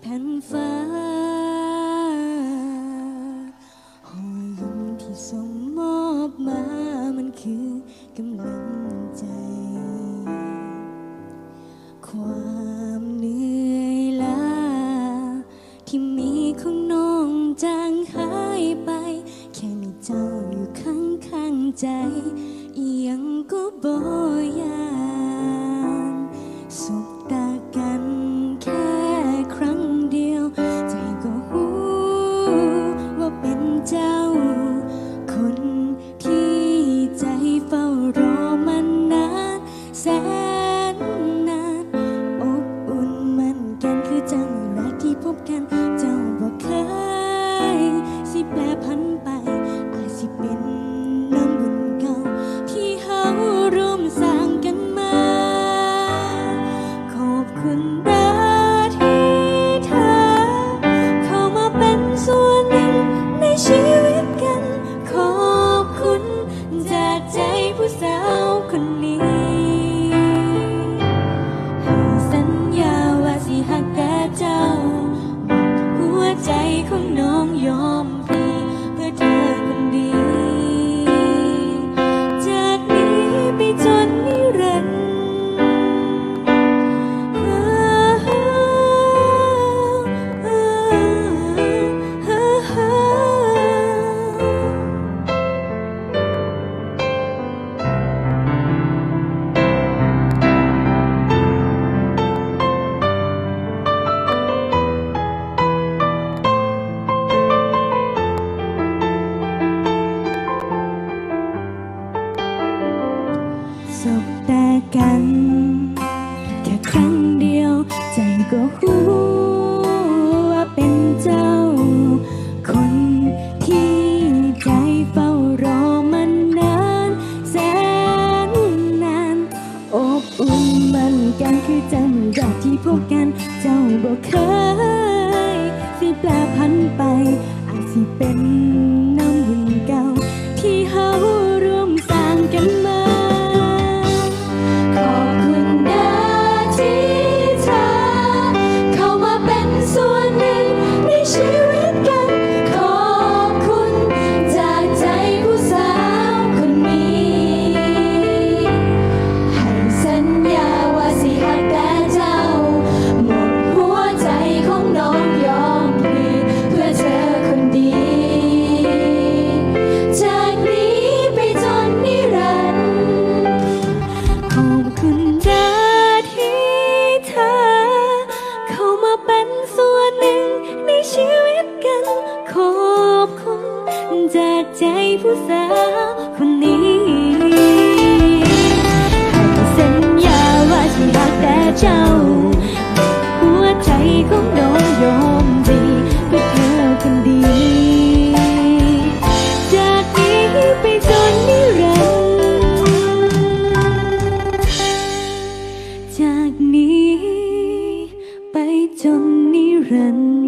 แผ่นฟ้าหอยยิ้มที่ส่งมอบมามันคือกำลังใจ ความเหนื่อยล้าที่มีของน้องจางหายไป แค่มีเจ้าอยู่ข้างๆใจ เกัน แค่ครั้งเดียวใจก็หูว่าเป็นเจ้า คนที่ใจเฝ้ารอมันนานแสนนานอบอุ่นมันกันคือจำรักที่พบกัน เจ้าบอกเคยสิแปลพันไปอาจสิเป็น จากใจผู้สาวคนนี้ให้สัญญาว่าจะรักแต่เจ้า หัวใจของน้องยอมดีเพื่อเธอคนดี จากนี้ไปจนนิรันดร์จากนี้ไปจนนิรันดร์